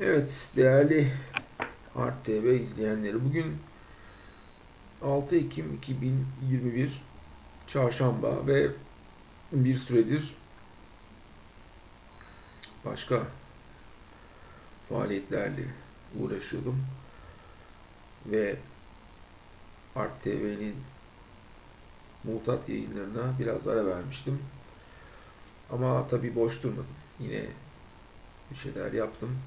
Evet değerli Art TV izleyenleri bugün 6 Ekim 2021 Çarşamba ve bir süredir başka faaliyetlerle uğraşıyordum ve Art TV'nin mutat yayınlarına biraz ara vermiştim. Ama tabii boş durmadım. Yine bir şeyler yaptım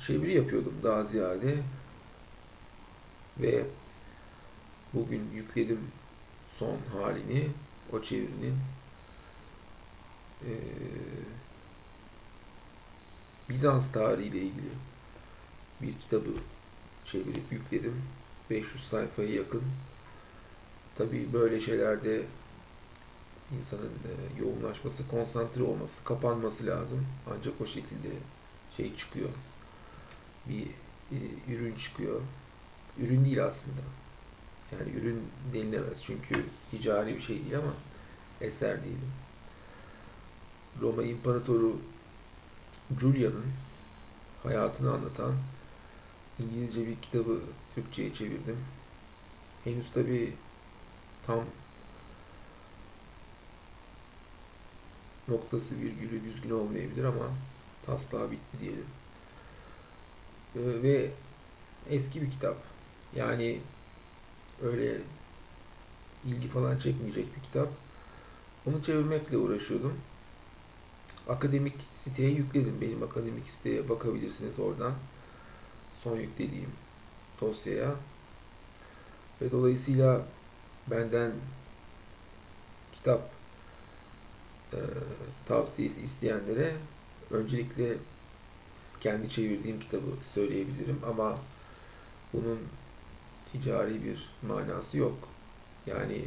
çeviri yapıyordum daha ziyade. Ve bugün yükledim son halini o çevirinin. Ee, Bizans tarihiyle ilgili bir kitabı çevirip yükledim. 500 sayfaya yakın. Tabi böyle şeylerde insanın e, yoğunlaşması, konsantre olması, kapanması lazım. Ancak o şekilde şey çıkıyor bir e, ürün çıkıyor. Ürün değil aslında. Yani ürün denilemez çünkü ticari bir şey değil ama eser diyelim. Roma İmparatoru Julian'ın hayatını anlatan İngilizce bir kitabı Türkçe'ye çevirdim. Henüz tabi tam noktası virgülü düzgün olmayabilir ama taslağı bitti diyelim. Ee, ve eski bir kitap. Yani öyle ilgi falan çekmeyecek bir kitap. Onu çevirmekle uğraşıyordum. Akademik siteye yükledim. Benim akademik siteye bakabilirsiniz oradan. Son yüklediğim dosyaya. Ve dolayısıyla benden kitap e, tavsiyesi isteyenlere öncelikle kendi çevirdiğim kitabı söyleyebilirim ama bunun ticari bir manası yok. Yani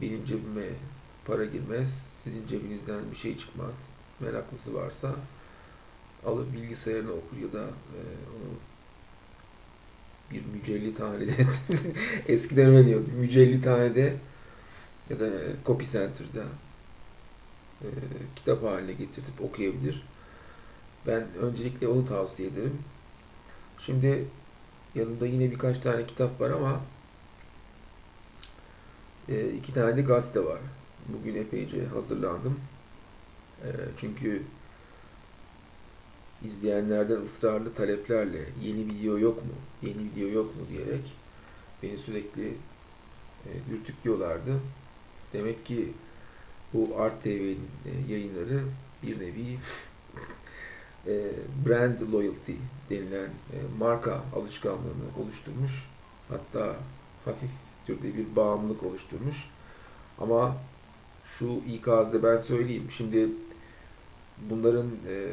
benim cebime para girmez, sizin cebinizden bir şey çıkmaz. Meraklısı varsa alıp bilgisayarını okur ya da e, onu bir mücelli tanede eskiden öyle diyordum. Mücelli tanede ya da Copy Center'da e, kitap haline getirtip okuyabilir. Ben öncelikle onu tavsiye ederim. Şimdi yanımda yine birkaç tane kitap var ama e, iki tane de gazete var. Bugün epeyce hazırlandım. E, çünkü izleyenlerden ısrarlı taleplerle yeni video yok mu, yeni video yok mu diyerek beni sürekli e, dürtüklüyorlardı. Demek ki bu Art TV'nin yayınları bir nevi e, brand loyalty denilen e, marka alışkanlığını oluşturmuş. Hatta hafif türde bir bağımlılık oluşturmuş. Ama şu ikazda ben söyleyeyim. Şimdi bunların e,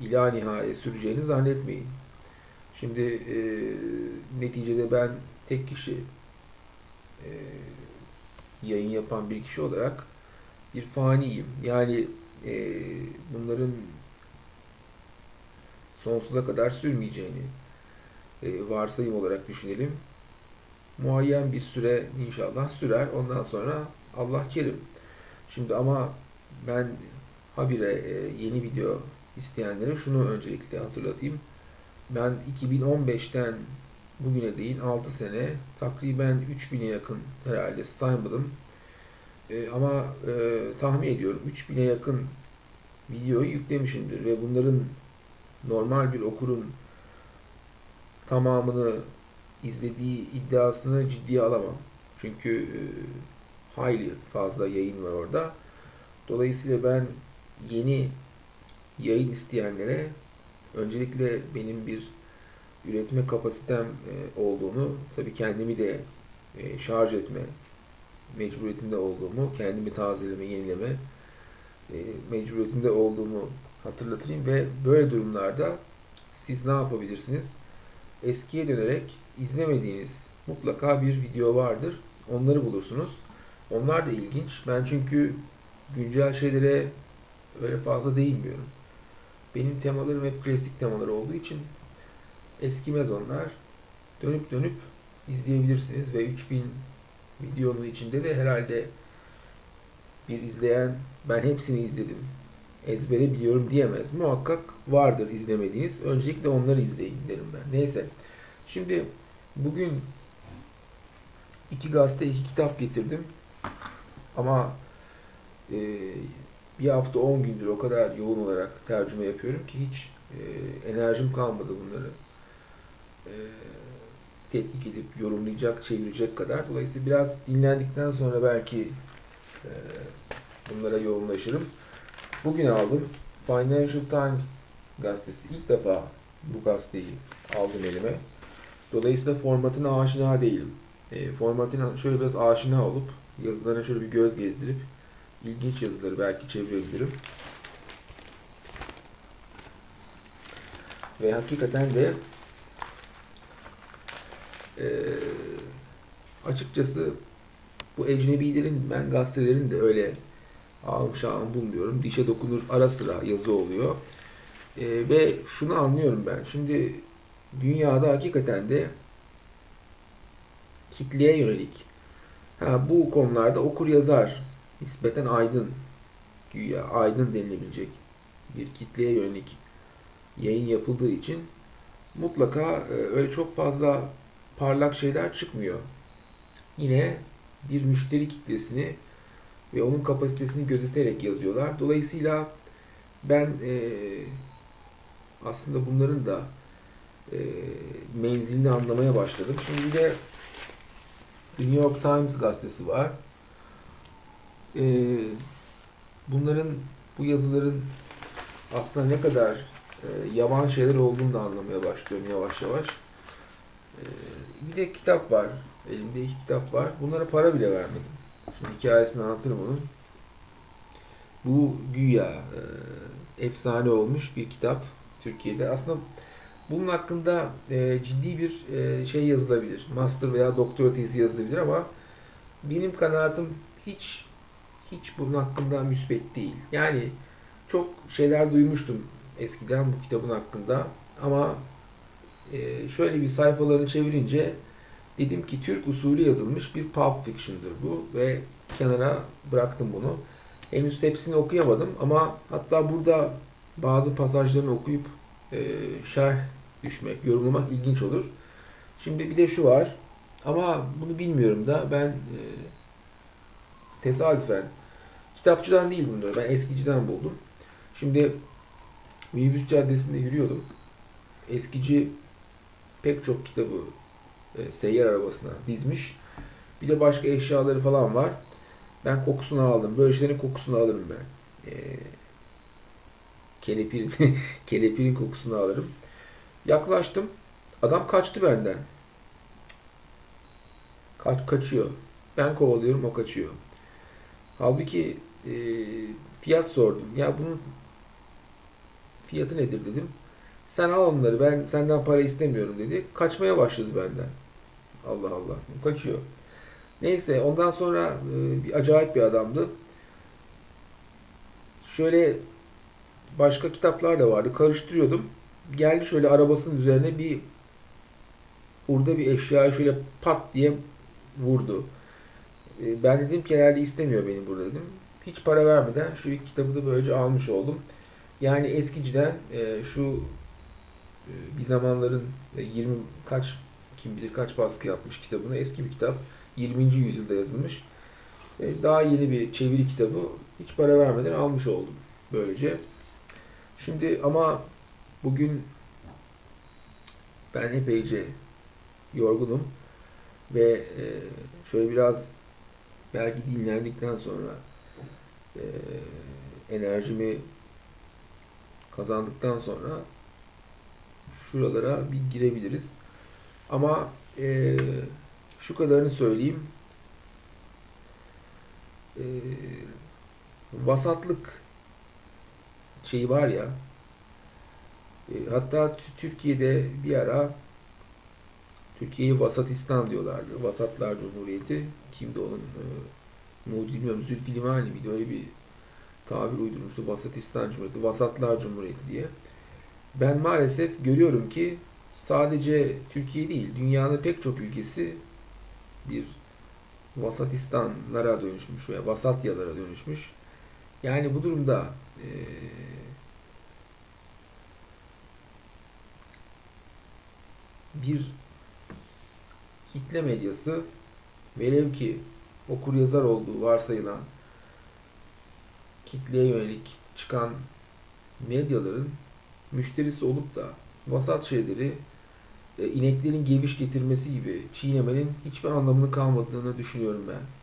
ila nihaya süreceğini zannetmeyin. Şimdi e, neticede ben tek kişi e, yayın yapan bir kişi olarak bir faniyim. Yani e, bunların sonsuza kadar sürmeyeceğini e, varsayım olarak düşünelim. Muayyen bir süre inşallah sürer. Ondan sonra Allah kerim. Şimdi ama ben habire e, yeni video isteyenlere şunu öncelikle hatırlatayım. Ben 2015'ten bugüne değin 6 sene takriben 3000'e yakın herhalde saymadım. E, ama e, tahmin ediyorum 3000'e yakın videoyu yüklemişimdir ve bunların normal bir okurun tamamını izlediği iddiasını ciddiye alamam. Çünkü e, hayli fazla yayın var orada. Dolayısıyla ben yeni yayın isteyenlere öncelikle benim bir üretme kapasitem e, olduğunu, tabii kendimi de e, şarj etme mecburiyetinde olduğumu, kendimi tazeleme, yenileme e, mecburiyetinde olduğumu hatırlatayım ve böyle durumlarda siz ne yapabilirsiniz? Eskiye dönerek izlemediğiniz mutlaka bir video vardır. Onları bulursunuz. Onlar da ilginç. Ben çünkü güncel şeylere öyle fazla değinmiyorum. Benim temalarım hep klasik temalar olduğu için eskimez onlar. Dönüp dönüp izleyebilirsiniz ve 3000 videonun içinde de herhalde bir izleyen ben hepsini izledim ezbere biliyorum diyemez. Muhakkak vardır izlemediğiniz. Öncelikle onları izleyin derim ben. Neyse. Şimdi bugün iki gazete, iki kitap getirdim. Ama e, bir hafta 10 gündür o kadar yoğun olarak tercüme yapıyorum ki hiç e, enerjim kalmadı bunları e, tetkik edip yorumlayacak, çevirecek kadar. Dolayısıyla biraz dinlendikten sonra belki e, bunlara yoğunlaşırım. Bugün aldım. Financial Times gazetesi. İlk defa bu gazeteyi aldım elime. Dolayısıyla formatına aşina değilim. E, formatına şöyle biraz aşina olup yazılarına şöyle bir göz gezdirip ilginç yazıları belki çevirebilirim. Ve hakikaten de e, açıkçası bu ecnebilerin ben gazetelerin de öyle ağım şahım bulmuyorum. Dişe dokunur ara sıra yazı oluyor. E, ve şunu anlıyorum ben. Şimdi dünyada hakikaten de kitleye yönelik ha, bu konularda okur yazar nispeten aydın güya aydın denilebilecek bir kitleye yönelik yayın yapıldığı için mutlaka e, öyle çok fazla parlak şeyler çıkmıyor. Yine bir müşteri kitlesini ve onun kapasitesini gözeterek yazıyorlar. Dolayısıyla ben e, aslında bunların da e, menzilini anlamaya başladım. Şimdi de New York Times gazetesi var. E, bunların, bu yazıların aslında ne kadar e, yavan şeyler olduğunu da anlamaya başlıyorum yavaş yavaş. E, bir de kitap var. Elimde iki kitap var. Bunlara para bile vermedim. Hikayesini anlatırım onun. Bu güya e, efsane olmuş bir kitap Türkiye'de. Aslında bunun hakkında e, ciddi bir e, şey yazılabilir. Master veya doktora tezi yazılabilir ama benim kanaatim hiç hiç bunun hakkında müspet değil. Yani çok şeyler duymuştum eskiden bu kitabın hakkında ama e, şöyle bir sayfalarını çevirince dedim ki Türk usulü yazılmış bir pulp fiction'dır bu ve kenara bıraktım bunu. Henüz hepsini okuyamadım ama hatta burada bazı pasajlarını okuyup e, şerh düşmek, yorumlamak ilginç olur. Şimdi bir de şu var ama bunu bilmiyorum da ben e, tesadüfen kitapçıdan değil bunları ben eskiciden buldum. Şimdi Minibüs Caddesi'nde yürüyordum. Eskici pek çok kitabı e, seyyar arabasına dizmiş. Bir de başka eşyaları falan var. Ben kokusunu aldım. Böyle şeylerin kokusunu alırım ben. E, kenepirin, kenepirin kokusunu alırım. Yaklaştım. Adam kaçtı benden. Kaç, kaçıyor. Ben kovalıyorum o kaçıyor. Halbuki e, fiyat sordum. Ya bunun fiyatı nedir dedim. Sen al onları ben senden para istemiyorum dedi. Kaçmaya başladı benden. Allah Allah. Kaçıyor. Neyse ondan sonra e, bir acayip bir adamdı. Şöyle başka kitaplar da vardı. Karıştırıyordum. Geldi şöyle arabasının üzerine bir burada bir eşyayı şöyle pat diye vurdu. E, ben dedim ki herhalde istemiyor beni burada dedim. Hiç para vermeden şu kitabı da böylece almış oldum. Yani eskiciden e, şu e, bir zamanların 20 kaç kim bilir kaç baskı yapmış kitabını eski bir kitap 20. yüzyılda yazılmış. E, daha yeni bir çeviri kitabı hiç para vermeden almış oldum böylece. Şimdi ama bugün ben epeyce yorgunum ve e, şöyle biraz belki dinlendikten sonra e, enerjimi kazandıktan sonra şuralara bir girebiliriz. Ama e, şu kadarını söyleyeyim. E, vasatlık şeyi var ya e, hatta Türkiye'de bir ara Türkiye'yi Vasatistan diyorlardı. Vasatlar Cumhuriyeti. Kimdi onun e, mucidi bilmiyorum. Zülfü Limani miydi? Öyle bir tabir uydurmuştu. Vasatistan Cumhuriyeti, Vasatlar Cumhuriyeti diye. Ben maalesef görüyorum ki sadece Türkiye değil, dünyanın pek çok ülkesi bir vasatistanlara dönüşmüş veya vasatyalara dönüşmüş. Yani bu durumda e, bir kitle medyası velev ki okur yazar olduğu varsayılan kitleye yönelik çıkan medyaların müşterisi olup da vasat şeyleri e, ineklerin geviş getirmesi gibi çiğnemenin hiçbir anlamını kalmadığını düşünüyorum ben.